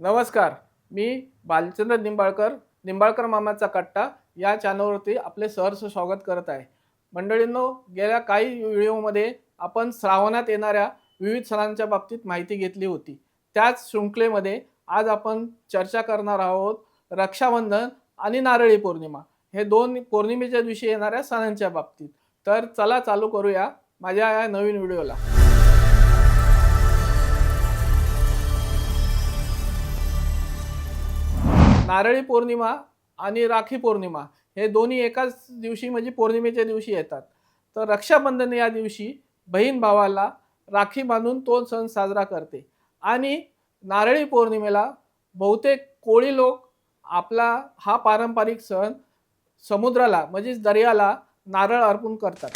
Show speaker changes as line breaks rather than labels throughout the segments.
नमस्कार मी बालचंद्र निंबाळकर निंबाळकर मामाचा कट्टा या चॅनलवरती आपले सहर्ष स्वागत करत आहे. मंडळींनो गेल्या काही व्हिडिओमध्ये आपण श्रावणात येणाऱ्या विविध सणांच्या बाबतीत माहिती घेतली होती. त्याच शृंखलेमध्ये आज आपण चर्चा करणार आहोत रक्षाबंधन आणि नारळी पौर्णिमा. हे दोन पौर्णिमेच्या दिवशी येणाऱ्या सणांच्या बाबतीत. तर चला चालू करूया माझ्या या नवीन व्हिडिओला. नारळी पौर्णिमा आणि राखी पौर्णिमा हे दोन्ही एकाच दिवशी म्हणजे पौर्णिमेच्या दिवशी येतात. तर रक्षाबंधन या दिवशी बहीण भावाला राखी बांधून तो सण साजरा करते. आणि नारळी पौर्णिमेला बहुतेक कोळी लोक आपला हा पारंपरिक सण समुद्राला म्हणजेच दर्याला नारळ अर्पण करतात.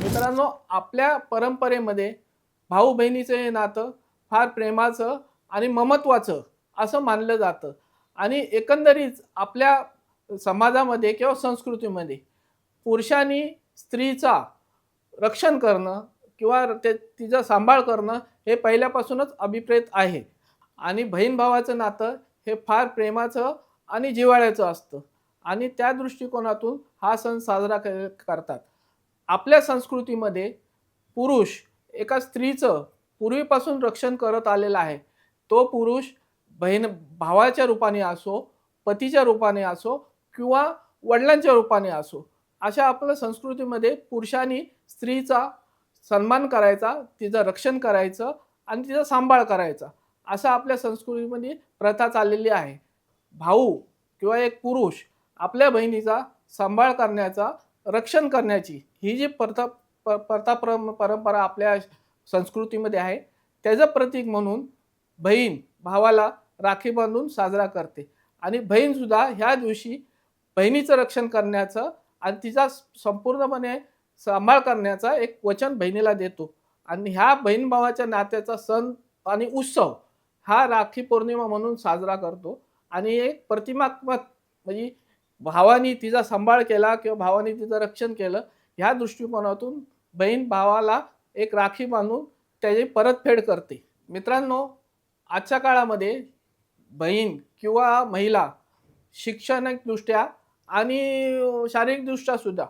मित्रांनो आपल्या परंपरेमध्ये भाऊ बहिणीचं हे नातं फार प्रेमाचं आणि ममत्वाचं असं मानलं जातं. आणि एकंदरीत आपल्या समाजामध्ये किंवा संस्कृतीमध्ये पुरुषांनी स्त्रीचा रक्षण करणं किंवा ते तिचा सांभाळ करणं हे पहिल्यापासूनच अभिप्रेत आहे. आणि बहीण भावाचं नातं हे फार प्रेमाचं आणि जिव्हाळ्याचं असतं. आणि त्या दृष्टिकोनातून हा सण साजरा करतात. आपल्या संस्कृतीमध्ये पुरुष एका स्त्रीचं पूर्वीपासून रक्षण करत आलेलं आहे. तो पुरुष बहीण भावाच्या रूपाने असो पतीच्या रूपाने असो किंवा वडिलांच्या रूपाने असो अशा आपल्या संस्कृतीमध्ये पुरुषांनी स्त्रीचा सन्मान करायचा तिचं रक्षण करायचं आणि तिचा सांभाळ करायचा असं आपल्या संस्कृतीमध्ये प्रथा चाललेली आहे. भाऊ किंवा एक पुरुष आपल्या बहिणीचा सांभाळ करण्याचा रक्षण करण्याची ही जी प्रथा प्रथा परंपरा आपल्या संस्कृतीमध्ये आहे त्याचं प्रतीक म्हणून बहीण भावाला राखी बांधून साजरा करते. आणि बहीणसुद्धा ह्या दिवशी बहिणीचं रक्षण करण्याचं आणि तिचा संपूर्णपणे सांभाळ करण्याचा एक वचन बहिणीला देतो. आणि ह्या बहीण भावाच्या नात्याचा सण आणि उत्सव हा राखी पौर्णिमा म्हणून साजरा करतो. आणि एक प्रतिमात्मक म्हणजे भावानी तिचा सांभाळ केला किंवा भावाने तिचं रक्षण केलं ह्या दृष्टिकोनातून बहीण भावाला एक राखी बांधून त्याची परतफेड करते. मित्रांनो आजच्या काळामध्ये बहीण किंवा महिला शैक्षणिकदृष्ट्या आणि शारीरिकदृष्ट्या सुद्धा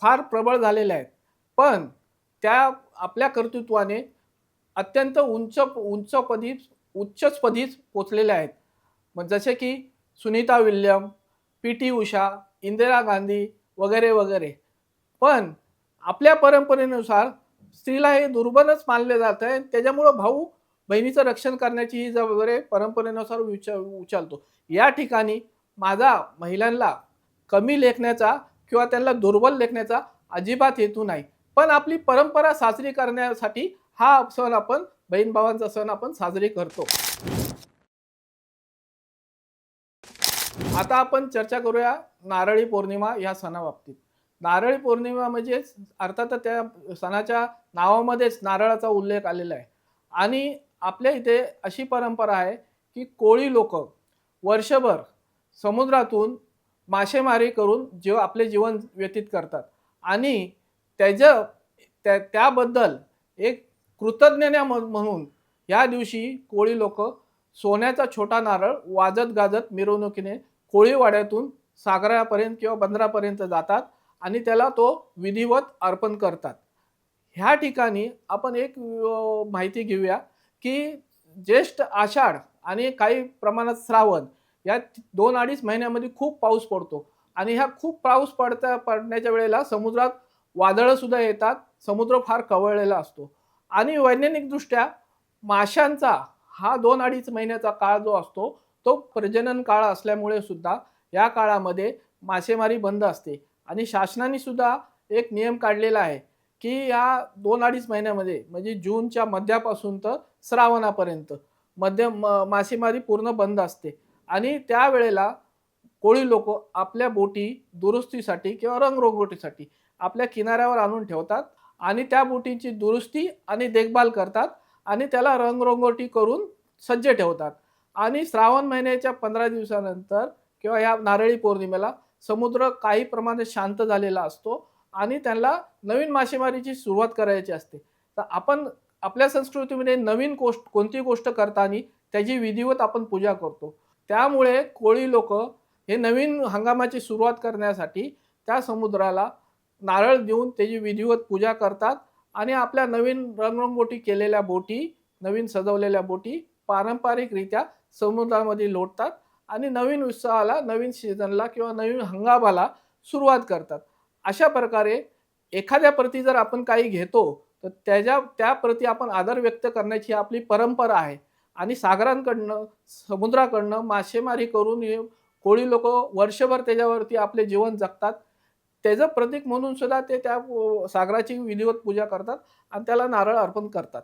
फार प्रबळ झालेल्या आहेत. पण त्या आपल्या कर्तृत्वाने अत्यंत उंच उंचपदी उच्चपदीच पोचलेल्या आहेत. मग जसे की Sunita William P T Usha Indira Gandhi वगैरे वगैरे. पण आपल्या परंपरेनुसार स्त्रीला हे दुर्बलच मानले जात आहे. त्याच्यामुळं भाऊ बहिणीचं रक्षण करण्याची ही जबाबदारी परंपरेनुसार उचा उचलतो. या ठिकाणी माझा महिलांना कमी लेखण्याचा किंवा त्यांना दुर्बल लेखण्याचा अजिबात हेतू नाही. पण आपली परंपरा साजरी करण्यासाठी हा सण आपण बहीण भावांचा सण आपण साजरी करतो. आता आपण चर्चा करूया नारळी पौर्णिमा या सणाबाबतीत. नारळी पौर्णिमा म्हणजे अर्थात त्या सणाच्या नावामध्येच नारळाचा उल्लेख आलेला आहे. आणि आपल्या इथे अशी परंपरा आहे की कोळी लोक वर्षभर समुद्रातून मासेमारी करून जीव आपले जीवन व्यतीत करतात. आणि त्याचं त्या त्याबद्दल एक कृतज्ञता म्हणून या दिवशी कोळी लोक सोन्याचा छोटा नारळ वाजत गाजत मिरवणुकीने कोळीवाड्यातून सागरापर्यंत किंवा बंदरापर्यंत जातात आणि त्याला तो विधिवत अर्पण करतात. ह्या ठिकाणी आपण एक माहिती घेऊया. की ज्येष्ठ आषाढ आणि काही प्रमाणात श्रावण या दोन अडीच महिन्यामध्ये खूप पाऊस पडतो. आणि ह्या खूप पाऊस पडता पडण्याच्या वेळेला समुद्रात वादळं सुद्धा येतात. समुद्र फार कवळलेला असतो. आणि वैज्ञानिकदृष्ट्या माशांचा हा दोन अडीच महिन्याचा काळ जो असतो तो प्रजनन काळ असल्यामुळे सुद्धा या काळामध्ये मासेमारी बंद असते. आणि शासनाने सुद्धा एक नियम काढलेला आहे की या दोन अडीच महिन्यामध्ये म्हणजे जूनच्या मध्यापासून तर श्रावणापर्यंत मध्य म- मासेमारी पूर्ण बंद असते. आणि त्यावेळेला कोळी लोक आपल्या बोटी दुरुस्तीसाठी किंवा रंगरोगोटीसाठी आपल्या किनाऱ्यावर आणून ठेवतात आणि त्या बोटींची दुरुस्ती आणि देखभाल करतात आणि त्याला रंगरोंगोटी करून सज्ज ठेवतात. आणि श्रावण महिन्याच्या पंधरा दिवसानंतर किंवा ह्या नारळी पौर्णिमेला समुद्र काही प्रमाणात शांत झालेला असतो आणि त्यांना नवीन मासेमारीची सुरुवात करायची असते. तर आपण आपल्या संस्कृतीमध्ये नवीन गोष्ट कोणती गोष्ट करताना त्याची विधिवत आपण पूजा करतो. त्यामुळे कोळी लोक हे नवीन हंगामाची सुरुवात करण्यासाठी त्या समुद्राला नारळ देऊन त्याची विधिवत पूजा करतात आणि आपल्या नवीन रंगरंगोटी केलेल्या बोटी नवीन सजवलेल्या बोटी पारंपरिकरित्या समुद्रामध्ये लोटतात आणि नवीन उत्सवाला नवीन सीझनला किंवा नवीन हंगामाला सुरुवात करतात. अशा प्रकारे एखाद्या प्रती जर आपण काही घेतो तर त्याच्या त्या प्रती आपण आदर व्यक्त करण्याची आपली परंपरा आहे. आणि सागरांकडनं समुद्राकडनं मासेमारी करून हे कोळी लोक वर्षभर त्याच्यावरती आपले जीवन जगतात. त्याचं प्रतीक म्हणून सुद्धा ते त्या सागराची विधिवत पूजा करतात आणि त्याला नारळ अर्पण करतात.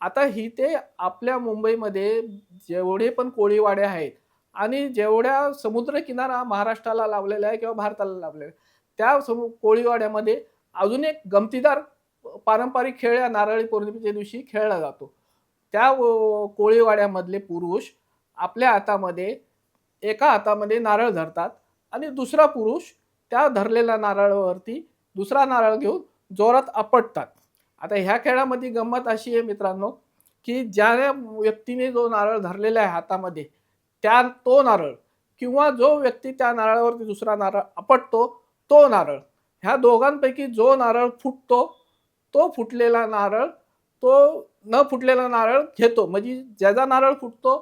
आता ही ते आपल्या मुंबईमध्ये जेवढे पण कोळीवाडे आहेत आणि जेवढ्या समुद्रकिनारा महाराष्ट्राला लाभलेला आहे किंवा भारताला लाभलेला आहे त्या समु कोळीवाड्यामध्ये अजून एक गमतीदार पारंपरिक खेळ या नारळी पौर्णिमेच्या दिवशी खेळला जातो. त्या कोळीवाड्यामधले पुरुष आपल्या हातामध्ये एका हातामध्ये नारळ धरतात आणि दुसरा पुरुष त्या धरलेल्या नारळावरती दुसरा नारळ घेऊन जोरात आपटतात. आता ह्या खेळामध्ये गंमत अशी आहे मित्रांनो की ज्या व्यक्तीने जो नारळ धरलेला आहे हातामध्ये त्या तो नारळ किंवा जो व्यक्ती त्या नारळावरती दुसरा नारळ आपटतो तो नारळ. ह्या दोघांपैकी जो नारळ फुटतो तो फुटलेला नारळ तो न फुटलेला नारळ घेतो. म्हणजे ज्याचा नारळ फुटतो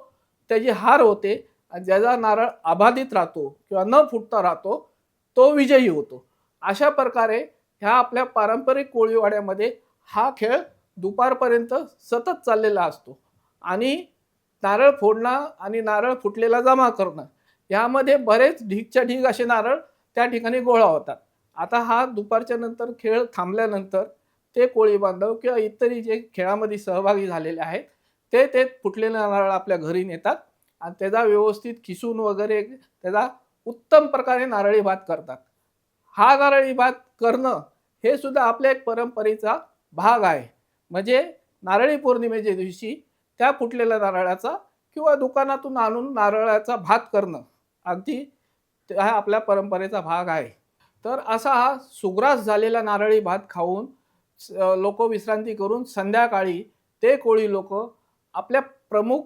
त्याची हार होते आणि ज्याचा नारळ अबाधित राहतो किंवा न फुटता राहतो तो विजयी होतो. अशा प्रकारे ह्या आपल्या पारंपरिक कोळीवाड्यामध्ये हा खेळ दुपारपर्यंत सतत चाललेला असतो. आणि नारळ फोडणं आणि नारळ फुटलेला जमा करणं यामध्ये बरेच ढीकच्या ढीग असे नारळ त्या ठिकाणी गोळा होतात. आता हा दुपारच्या नंतर खेळ थांबल्यानंतर ते कोळी बांधव किंवा इतरही जे खेळामध्ये सहभागी झालेले आहेत ते ते फुटलेले नारळ आपल्या घरी नेतात आणि त्याचा व्यवस्थित खिसून वगैरे त्याचा उत्तम प्रकारे नारळी भात करतात. हा नारळी भात करणं हे सुद्धा आपल्या एक परंपरेचा भाग आहे. म्हणजे नारळी पौर्णिमेच्या दिवशी त्या फुटलेल्या नारळाचा किंवा दुकानातून आणून नारळाचा भात करणं. अगदी हा आपल्या परंपरेचा भाग आहे. तर असा हा सुग्रास झालेला नारळी भात खाऊन लोक विश्रांती करून संध्याकाळी ते कोळी लोक आपल्या प्रमुख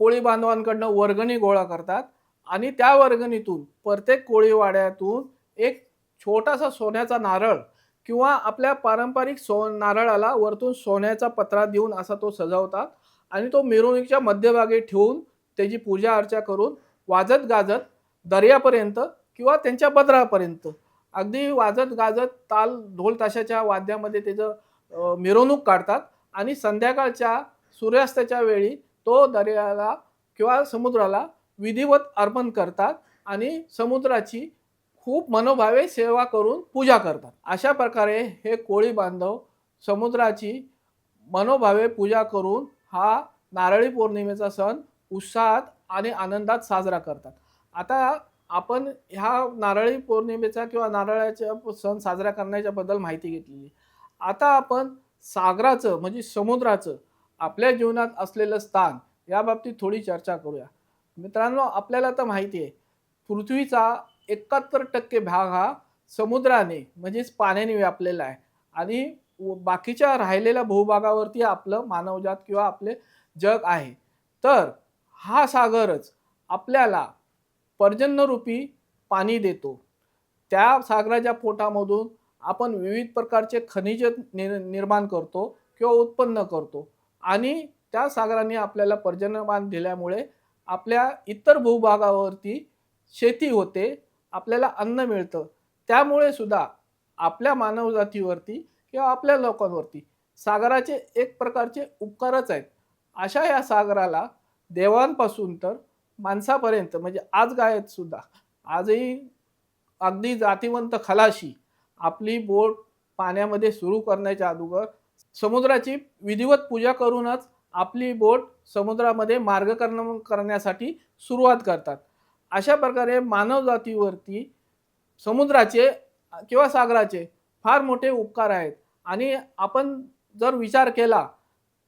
कोळी बांधवांकडनं वर्गणी गोळा करतात आणि त्या वर्गणीतून प्रत्येक कोळीवाड्यातून एक छोटासा सोन्याचा नारळ किंवा आपल्या पारंपरिक सो नारळाला वरतून सोन्याचा पत्रा देऊन असा तो सजवतात आणि तो मिरवणुकीच्या मध्यभागी ठेवून त्याची पूजा अर्चा करून वाजत गाजत दर्यापर्यंत किंवा त्यांच्या बदरापर्यंत. अगदी वाजत गाजत ताल ढोल ताशाच्या वाद्यामध्ये त्याचं मिरवणूक काढतात आणि संध्याकाळच्या सूर्यास्ताच्या वेळी तो दर्याला किंवा समुद्राला विधिवत अर्पण करतात आणि समुद्राची खूप मनोभावे सेवा करून पूजा करतात. अशा प्रकारे हे कोळी बांधव समुद्राची मनोभावे पूजा करून हा नारळी पौर्णिमेचा सण उत्साहात आणि आनंदात साजरा करतात. आता आपण ह्या नारळी पौर्णिमेचा किंवा नारळाच्या सण साजरा करण्याच्या बद्दल माहिती घेतलेली. आता आपण सागराचं म्हणजे समुद्राचं आपल्या जीवनात असलेलं स्थान या बाबतीत थोडी चर्चा करूया. मित्रांनो आपल्याला तर माहिती आहे पृथ्वीचा एकाहत्तर टक्के भाग हा समुद्राने म्हणजेच पाण्याने व्यापलेला आहे. आणि व- बाकीच्या राहिलेल्या भूभागावरती आपलं मानवजात किंवा आपले जग आहे. तर हा सागरच आपल्याला पर्जन्यरूपी पाणी देतो. त्या सागराच्या पोटामधून आपण विविध प्रकारचे खनिज निर निर्माण करतो किंवा उत्पन्न करतो. आणि त्या सागराने आपल्याला पर्जन्यमान दिल्यामुळे आपल्या इतर भूभागावरती शेती होते आपल्याला अन्न मिळतं. त्यामुळे सुद्धा आपल्या मानवजातीवरती किंवा आपल्या लोकांवरती सागराचे एक प्रकारचे उपकारच आहेत. अशा या सागराला देवांपासून तर माणसापर्यंत म्हणजे आज गायत सुद्धा आजही अगदी जातीवंत खलाशी आपली बोट पाण्यामध्ये सुरू करण्याच्या अगोदर समुद्राची विधिवत पूजा करूनच आपली बोट समुद्रामध्ये मार्गकरण करण्यासाठी सुरुवात करतात. अशा प्रकारे मानवजातीवरती समुद्राचे किंवा सागराचे फार मोठे उपकार आहेत. आणि आपण जर विचार केला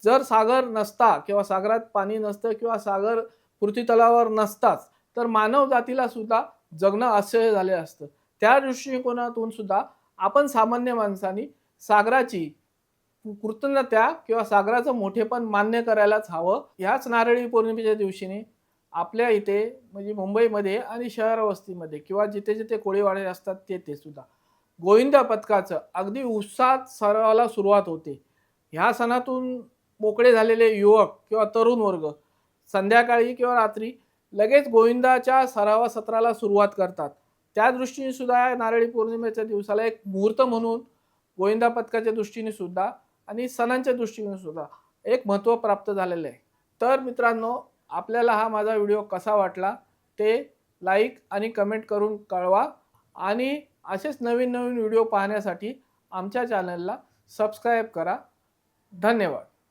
जर सागर नसता किंवा सागरात पाणी नसतं किंवा सागर पृथ्वीतलावर नसताच तर मानव जातीला सुद्धा जगणं असह्य झाले असतं. त्या दृष्टिकोनातून सुद्धा आपण सामान्य माणसांनी सागराची कृतज्ञता किंवा सागराचं मोठेपण मान्य करायलाच हवं. ह्याच नारळी पौर्णिमेच्या दिवशीने आपल्या इथे म्हणजे मुंबईमध्ये आणि शहर वस्तीमध्ये किंवा जिथे जिथे कोळीवाडे असतात तेथे सुद्धा गोविंदा पथकाचं अगदी उत्साहात सरावाला सुरुवात होते. ह्या सणातून मोकळे झालेले युवक किंवा तरुण वर्ग संध्याकाळी किंवा रात्री लगेच गोविंदाच्या सरावा सत्राला सुरुवात करतात. त्या दृष्टीने सुद्धा नारळी पौर्णिमेच्या दिवसाला एक मुहूर्त म्हणून गोविंदा पथकाच्या दृष्टीने सुद्धा आणि सणांच्या दृष्टीने सुद्धा एक महत्त्व प्राप्त झालेलं आहे. तर मित्रांनो आपल्याला हा माझा व्हिडिओ कसा वाटला ते लाईक आणि कमेंट करून कळवा आणि असेच नवीन नवीन व्हिडिओ पाहण्यासाठी आमच्या चॅनलला सबस्क्राईब करा. धन्यवाद.